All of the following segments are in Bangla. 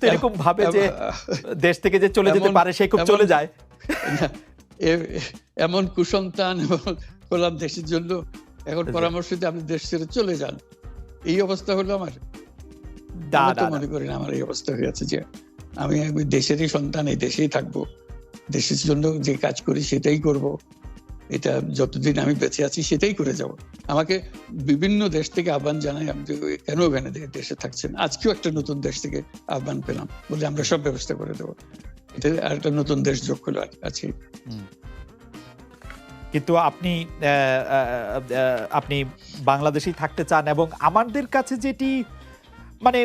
তো এরকম ভাবে যে দেশ থেকে যে চলে যেতে পারে সে খুব চলে যায়। এমন কুসন্তান এবং দেশের জন্য এখন পরামর্শ দিয়ে আপনি দেশ ছেড়ে চলে যান। এই অবস্থা হলো আমার। মনে করি না আমার এই অবস্থা হয়েছে যে আমি আমি দেশেরই সন্তান এই দেশেই থাকব। দেশের জন্য যে কাজ করি সেটাই করব। এটা যতদিন আমি বেঁচে আছি সেটাই করে যাব। আমাকে বিভিন্ন দেশ থেকে আহ্বান জানাই, আমি কেন ওখানে দেশে থাকছেন? আজকেও একটা নতুন দেশ থেকে আহ্বান পেলাম, বলে আমরা সব ব্যবস্থা করে দেবো। এটা আর একটা নতুন দেশ যোগ হলো আছে কিন্তু আপনি আপনি বাংলাদেশেই থাকতে চান এবং আমাদের কাছে যেটি মানে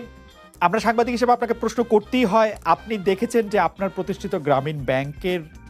আমরা সাংবাদিক হিসেবে আপনাকে প্রশ্ন করতেই হয়, আপনি দেখেছেন যে আপনার প্রতিষ্ঠিত গ্রামীণ ব্যাংকের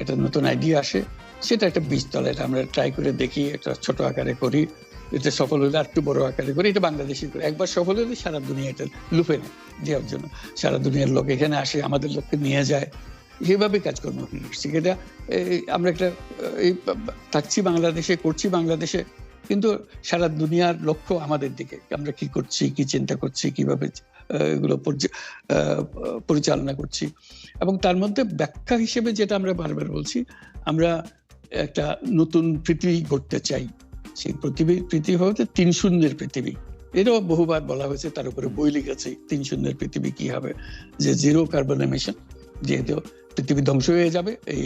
একটা নতুন আইডিয়া আসে, সেটা একটা বীজতলা এটা আমরা ট্রাই করে দেখি, একটা ছোট আকারে করি এটা সফল হলে একটু বড় আকারে করি, এটা বাংলাদেশি করে। একবার সফল হলে সারা দুনিয়া এটা লুপে নেয়, দেওয়ার জন্য। সারা দুনিয়ার লোক এখানে আসে, আমাদের লোককে নিয়ে যায়। সেভাবে কাজকর্ম করছি। এটা আমরা একটা, এই, থাকছি বাংলাদেশে, করছি বাংলাদেশে কিন্তু সারা দুনিয়ার লক্ষ্য আমাদের দিকে। আমরা কি করছি, কি চিন্তা করছি, কীভাবে এগুলো পরিচালনা করছি। এবং তার মধ্যে ব্যাখ্যা হিসেবে যেটা আমরা বারবার বলছি, আমরা একটা নতুন পৃথিবী গড়তে চাই। সেই পৃথিবী পৃথিবী হতে তিন শূন্যের পৃথিবী। এটাও বহুবার বলা হয়েছে, তার উপরে বই লিখেছে, তিন শূন্যের পৃথিবী কি হবে? যে জিরো কার্বন এমিশন যেহেতু পৃথিবী ধ্বংস হয়ে যাবে এই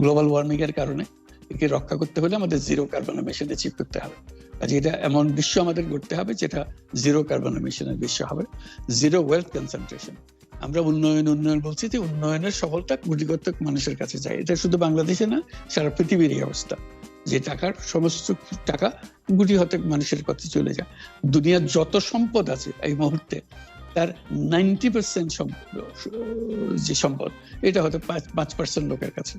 গ্লোবাল ওয়ার্মিং এর কারণে। একে রক্ষা করতে হলে আমাদের জিরো কার্বন এমিশন অ্যাচিভ করতে হবে। কাজে এটা এমন বিশ্ব আমাদের করতে হবে যেটা জিরো কার্বন এমিশনের বিশ্ব হবে। জিরো ওয়েলথ কনসেন্ট্রেশন আমরা উন্নয়ন উন্নয়ন বলছি যে উন্নয়নের সফলতা গুটিগত মানুষের কাছে যায়। এটা শুধু বাংলাদেশে না, সারা পৃথিবীর এই অবস্থা। যে টাকার সমস্ত টাকা গুটি হতে মানুষের কাছে চলে যায়। দুনিয়ার যত সম্পদ আছে এই মুহূর্তে, তার নাইনটি পার্সেন্ট সম্পদ যে সম্পদ, এটা হয়তো পাঁচ পাঁচ পার্সেন্ট লোকের কাছে।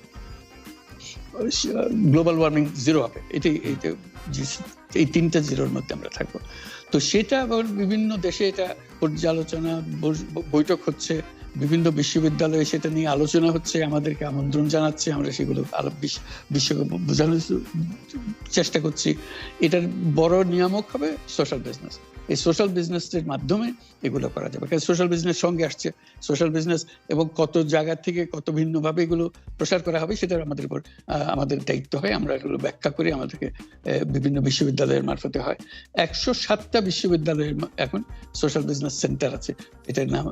global warming zero হবে। এটি এই তিনটা জিরোর মধ্যে আমরা থাকব। তো সেটা আবার বিভিন্ন দেশে এটা পর্যালোচনা, বৈঠক হচ্ছে। বিভিন্ন বিশ্ববিদ্যালয়ে সেটা নিয়ে আলোচনা হচ্ছে, আমাদেরকে আমন্ত্রণ জানাচ্ছে, আমরা সেগুলো বিশ্বকে বোঝানোর চেষ্টা করছি। এটার বড় নিয়ামক হবে সোশ্যাল বিজনেস এই সোশ্যাল বিজনেসের মাধ্যমে এগুলো করা যাবে। কারণ সোশ্যাল বিজনেস সঙ্গে আসছে। সোশ্যাল বিজনেস এবং কত জায়গা থেকে কত ভিন্নভাবে এগুলো প্রসার করা হবে সেটা আমাদের উপর আমাদের দায়িত্ব হয়। আমরা এগুলো ব্যাখ্যা করি আমাদেরকে বিভিন্ন বিশ্ববিদ্যালয়ের মারফতে হয়। একশো সাতটা বিশ্ববিদ্যালয়ের এখন সোশ্যাল বিজনেস সেন্টার আছে। এটার নাম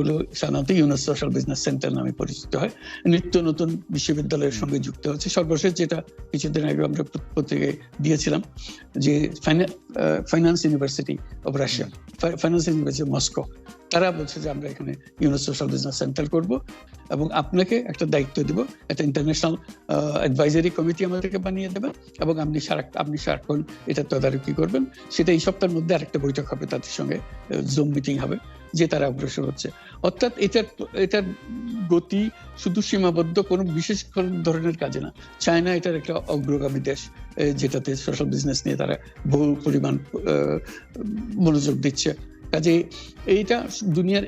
হলো সাধারণত ইউনেস সোশ্যাল বিজনেস সেন্টার নামে পরিচিত হয়। নিত্য নতুন বিশ্ববিদ্যালয়ের সঙ্গে যুক্ত হচ্ছে। সর্বশেষ যেটা কিছুদিন আগে আমরা পত্রিকায় দিয়েছিলাম যে finance university of Russia finance university Moscow তারা বলছে যে আমরা এখানে ইউনো সোশ্যাল বিজনেস সেন্টার করব এবং আপনাকে একটা দায়িত্ব দিব, একটা ইন্টারন্যাশনাল অ্যাডভাইজারি কমিটি আমাদেরকে বানিয়ে দেবেন এবং আপনি সারা আপনি সারাক্ষণ এটা তদারকি করবেন। সেটা এই সপ্তাহের মধ্যে আরেকটা বৈঠক হবে তাদের সঙ্গে জুম মিটিং হবে। যে তারা অগ্রসর হচ্ছে। অর্থাৎ এটার এটার গতি শুধু সীমাবদ্ধ কোনো বিশেষ ধরনের কাজে না। চায়না এটার একটা অগ্রগামী দেশ যেটাতে সোশ্যাল বিজনেস নিয়ে তারা বহু পরিমাণ মনোযোগ দিচ্ছে। কাজে এইটা দুনিয়ার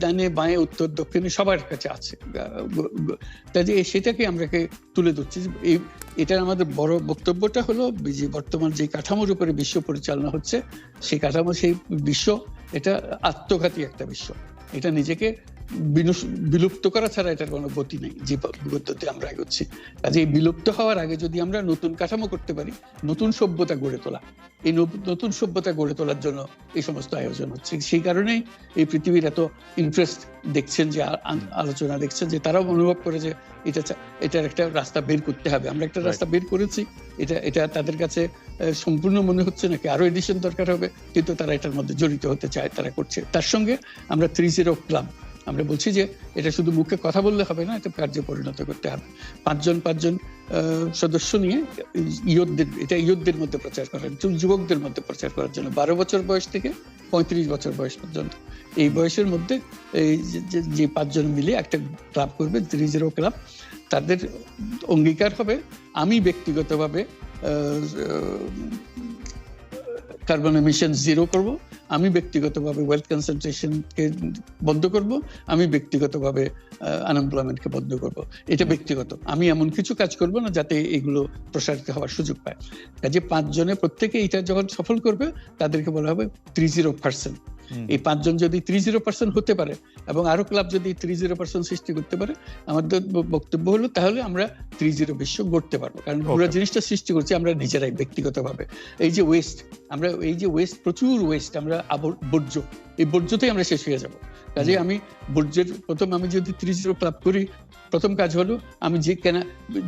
ডানে বাঁয়ে, উত্তর, দক্ষিণে সবার কাছে আছে। কাজে সেটাকে আমরাকে তুলে ধরছি এই, এটার আমাদের বড় বক্তব্যটা হলো যে বর্তমান যে কাঠামোর উপরে বিশ্ব পরিচালনা হচ্ছে, সেই কাঠামো, সেই বিশ্ব এটা আত্মঘাতী একটা বিশ্ব এটা নিজেকে বিলুপ্ত করা ছাড়া এটার কোনো গতি নেই যে গতিতে আমরা এগোচ্ছি। কাজে এই বিলুপ্ত হওয়ার আগে যদি আমরা নতুন কাঠামো করতে পারি নতুন সভ্যতা গড়ে তোলা এই নতুন সভ্যতা গড়ে তোলার জন্য এই সমস্ত আয়োজন হচ্ছে। সেই কারণেই এই পৃথিবীর এত ইন্টারেস্ট দেখছেন যে আলোচনা দেখছেন যে তারাও অনুভব করে যে এটা এটার একটা রাস্তা বের করতে হবে। আমরা একটা রাস্তা বের করেছি এটা এটা তাদের কাছে সম্পূর্ণ মনে হচ্ছে নাকি আরও এডিশন দরকার হবে, কিন্তু তারা এটার মধ্যে জড়িত হতে চায়, তারা করছে। তার সঙ্গে আমরা থ্রি জিরো ক্লাব আমরা বলছি যে এটা শুধু মুখে কথা বললে হবে না এটা কার্যে পরিণত করতে হবে। পাঁচজন পাঁচজন সদস্য নিয়ে ইয়ুথদের এটা ইয়ুথদের মধ্যে প্রচার করার জন্য যুবকদের মধ্যে প্রচার করার জন্য। বারো বছর বয়স থেকে পঁয়ত্রিশ বছর বয়স পর্যন্ত। এই বয়সের মধ্যে এই যে পাঁচজন মিলে একটা ক্লাব করবে থ্রি জিরো ক্লাব তাদের অঙ্গীকার হবে, আমি ব্যক্তিগতভাবে কার্বন এমিশন জিরো করব, আমি ব্যক্তিগতভাবে ওয়েলথ কনসেন্ট্রেশনকে বন্ধ করব, আমি ব্যক্তিগতভাবে আনএমপ্লয়মেন্টকে বন্ধ করব। এটা ব্যক্তিগত। আমি এমন কিছু কাজ করব না যাতে এগুলো প্রসারিত হওয়ার সুযোগ পায়। কাজে পাঁচজনে প্রত্যেকে এটা যখন সফল করবে, তাদেরকে বলা হবে থ্রি জিরো পার্সেন্ট। এই পাঁচজন যদি থ্রি জিরো পার্সেন্ট হতে পারে এবং আরও ক্লাব যদি থ্রি জিরো পার্সেন্ট সৃষ্টি করতে পারে আমাদের বক্তব্য হলো তাহলে আমরা থ্রি জিরো বিশ্ব গড়তে পারব। কারণ পুরো জিনিসটা সৃষ্টি করছি আমরা নিজেরাই ব্যক্তিগতভাবে। এই যে ওয়েস্ট আমরা এই যে ওয়েস্ট প্রচুর ওয়েস্ট আমরা বর্জ্য এই বর্জ্যতেই আমরা শেষ হয়ে যাব। কাজে আমি বর্জ্যের প্রথম আমি যদি থ্রি জিরো ক্লাব করি প্রথম কাজ হলো আমি যে কেনা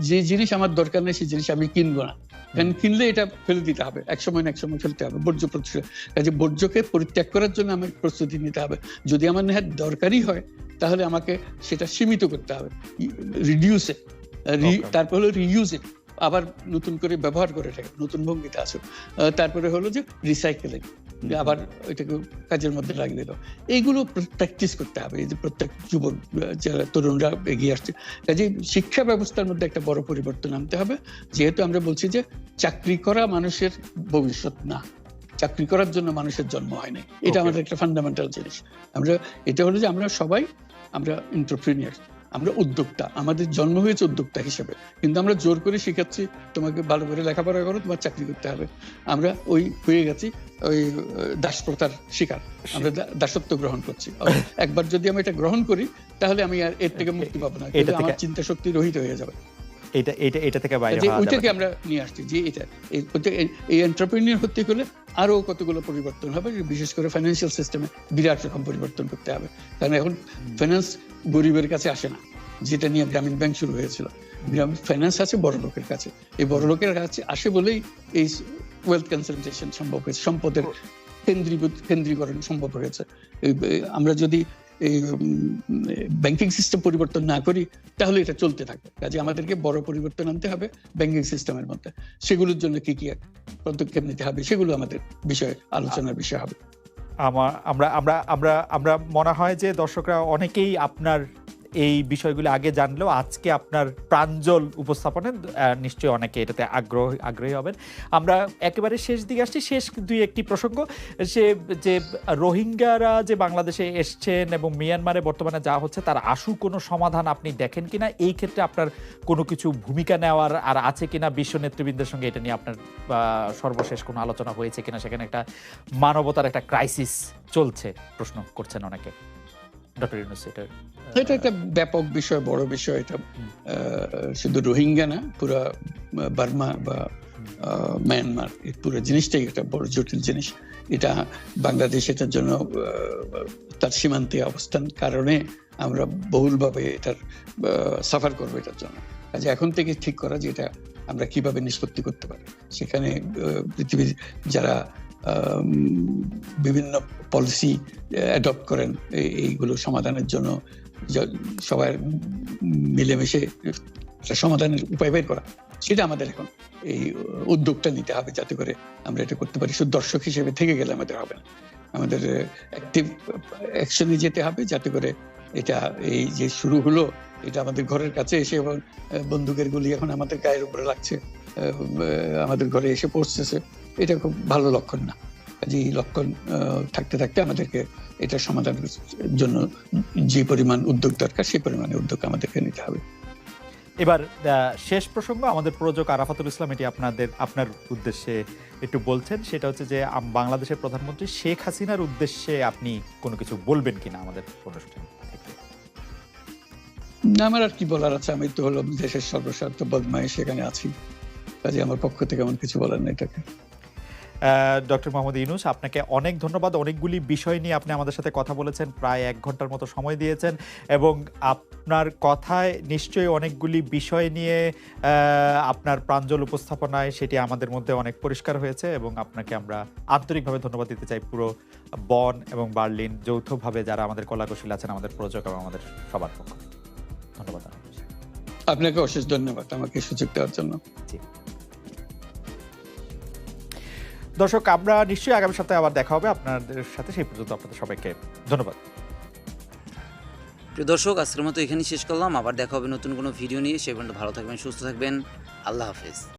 যে জিনিস আমার দরকার নেই সেই জিনিস আমি কিনবো না। কারণ কিনলে এটা ফেলে দিতে হবে। এক সময় না এক সময় ফেলতে হবে। বর্জ্য প্রতিষ্ঠা কাজে বর্জ্যকে পরিত্যাগ করার জন্য আমার প্রস্তুতি নিতে হবে। যদি আমার নেহাত দরকারই হয় তাহলে আমাকে সেটা সীমিত করতে হবে। রিডিউসে. তারপর হলো রিইউজে আবার নতুন করে ব্যবহার করে থাকে নতুন ভঙ্গিতে আসো তারপরে হলো যে রিসাইকেলিং আবার এটাকে কাজের মধ্যে লাগিয়ে দিল। এইগুলো প্র্যাকটিস করতে হবে এই যে প্রত্যেক যুবক যারা তরুণরা এগিয়ে আসছে। কাজে শিক্ষা ব্যবস্থার মধ্যে একটা বড় পরিবর্তন আনতে হবে। যেহেতু আমরা বলছি যে চাকরি করা মানুষের ভবিষ্যৎ না। চাকরি করার জন্য মানুষের জন্ম হয় নাই। এটা আমাদের একটা ফান্ডামেন্টাল জিনিস। আমরা এটা হলো যে আমরা সবাই আমরা এন্টারপ্রিনিয়ার আমরা উদ্যোক্তা আমাদের জন্ম হয়েছে উদ্যোক্তা হিসেবে। কিন্তু আমরা জোর করে শেখাচ্ছি তোমাকে ভালো করে লেখাপড়া করো তোমার চাকরি করতে হবে। আমরা ওই হয়ে গেছি ওই দাসপ্রথার শিকার। আমরা দাসত্ব গ্রহণ করছি। একবার যদি আমি এটা গ্রহণ করি তাহলে আমি আর এর থেকে মুক্তি পাবো না। আমার চিন্তা শক্তি রহিত হয়ে যাবে। এটা এটা এটা থেকে বাইরে হওয়া ওইটাকে আমরা নিয়ে আসছি যে এটা এই এন্টারপ্রেনিয়র হতে গেলে আরও কতগুলো পরিবর্তন হবে বিশেষ করে ফাইন্যান্সিয়াল সিস্টেমে বিরাট রকম পরিবর্তন করতে হবে। কারণ এখন ফাইন্যান্স গরিবের কাছে আসে না যেটা নিয়ে গ্রামীণ ব্যাংক শুরু হয়েছিল। গ্রামীণ ফাইন্যান্স আছে বড় লোকের কাছে। এই বড় লোকের কাছে আসে বলেই এই ওয়েলথ কনসেন্ট্রেশন সম্ভব হয়েছে সম্পদের কেন্দ্রীভূত কেন্দ্রীকরণ সম্ভব হয়েছে। আমরা যদি ব্যাংকিং সিস্টেম পরিবর্তন না করি, তাহলে এটা চলতে থাকবে। কাজে আমাদেরকে বড় পরিবর্তন আনতে হবে ব্যাংকিং সিস্টেমের মধ্যে। সেগুলোর জন্য কি কি পদক্ষেপ নিতে হবে, সেগুলো আমাদের বিষয়ে আলোচনার বিষয় হবে। আমার, আমরা আমরা আমরা মনে হয় যে দর্শকরা অনেকেই আপনার এই বিষয়গুলো আগে জানলেও আজকে আপনার প্রাঞ্জল উপস্থাপনে নিশ্চয়ই অনেকে এটাতে আগ্রহ, আগ্রহী হবেন। আমরা একেবারে শেষ দিকে আসছি। শেষ দুই একটি প্রসঙ্গ, সে যে রোহিঙ্গারা যে বাংলাদেশে এসছেন এবং মিয়ানমারে বর্তমানে যা হচ্ছে, তার আশু কোনো সমাধান আপনি দেখেন কিনা? এই ক্ষেত্রে আপনার কোনো কিছু ভূমিকা নেওয়ার আর আছে কিনা? বিশ্ব নেতৃবৃন্দের সঙ্গে এটা নিয়ে আপনার সর্বশেষ কোনো আলোচনা হয়েছে কিনা? সেখানে একটা মানবতার একটা ক্রাইসিস চলছে, প্রশ্ন করছেন অনেকে। ডক্টর ইউনুস এটা এটা একটা ব্যাপক বিষয় বড় বিষয় এটা শুধু রোহিঙ্গা না পুরা বার্মা বা মায়ানমার এই পুরো জিনিসটাই একটা বড় জটিল জিনিস। এটা বাংলাদেশ এটার জন্য তার সীমান্তে অবস্থান কারণে আমরা বহুলভাবে এটার সাফার করব এটার জন্য। কাজে এখন থেকে ঠিক করা যে এটা আমরা কীভাবে নিষ্পত্তি করতে পারি। সেখানে পৃথিবীর যারা বিভিন্ন পলিসি অ্যাডপ্ট করেন। এইগুলো সমাধানের জন্য সবাই মিলেমিশে সমাধানের উপায় বের করা। সেটা আমাদের এখন এই উদ্যোগটা নিতে হবে যাতে করে আমরা এটা করতে পারি। শুধু দর্শক হিসেবে থেকে গেলে আমাদের হবে না। আমাদের অ্যাক্টিভ অ্যাকশনে যেতে হবে যাতে করে এটা এই যে শুরু হলো, এটা আমাদের ঘরের কাছে এসে এবং বন্দুকের গুলি এখন আমাদের গায়ের উপরে লাগছে আমাদের ঘরে এসে পৌঁছতেছে এটা খুব ভালো লক্ষণ না। কাজে এই লক্ষণ থাকতে থাকতে আমাদেরকে এটা সমাধানের জন্য যে পরিমাণ উদ্যোগ দরকার সেই পরিমাণে উদ্যোগ আমাদেরকে নিতে হবে। এবার শেষ প্রসঙ্গ আমাদের প্রযোজক আরাফাতুল ইসলাম এটি আপনাদের আপনার উদ্দেশ্যে একটু বলছেন। সেটা হচ্ছে যে আম- বাংলাদেশের প্রধানমন্ত্রী শেখ হাসিনার উদ্দেশ্যে আপনি কোনো কিছু বলবেন কিনা আমাদের অনুষ্ঠান না, আমার আর কি বলার আছে? আমি তো হলো দেশের সর্বস্বার্থ বদমাই সেখানে আছি। কাজে আমার পক্ষ থেকে এমন কিছু বলার নেই এটাকে। ডক্টর মোহাম্মদ ইউনুস আপনাকে অনেক ধন্যবাদ। অনেকগুলি বিষয় নিয়ে আপনি আমাদের সাথে কথা বলেছেন প্রায় এক ঘণ্টার মতো সময় দিয়েছেন এবং আপনার কথায় নিশ্চয়ই অনেকগুলি বিষয় নিয়ে আপনার প্রাঞ্জল উপস্থাপনায় সেটি আমাদের মধ্যে অনেক পরিষ্কার হয়েছে এবং আপনাকে আমরা আন্তরিকভাবে ধন্যবাদ দিতে চাই পুরো বন এবং বার্লিন যৌথভাবে যারা আমাদের কলাকুশলী আছেন আমাদের প্রযোজক এবং আমাদের সবার পক্ষ। ধন্যবাদ আপনাকে। আপনাকে অশেষ ধন্যবাদ আমাকে সুযোগ দেওয়ার জন্য। দর্শক, আমরা নিশ্চয়ই আগামী সপ্তাহে আবার দেখা হবে। আপনাদের সাথে সেই পর্যন্ত আপনাদের সবাইকে ধন্যবাদ। প্রিয় দর্শক, আজকের মতো এখানেই শেষ করলাম। আবার দেখা হবে নতুন কোনো ভিডিও নিয়ে। সে পর্যন্ত ভালো থাকবেন, সুস্থ থাকবেন। আল্লাহ হাফেজ।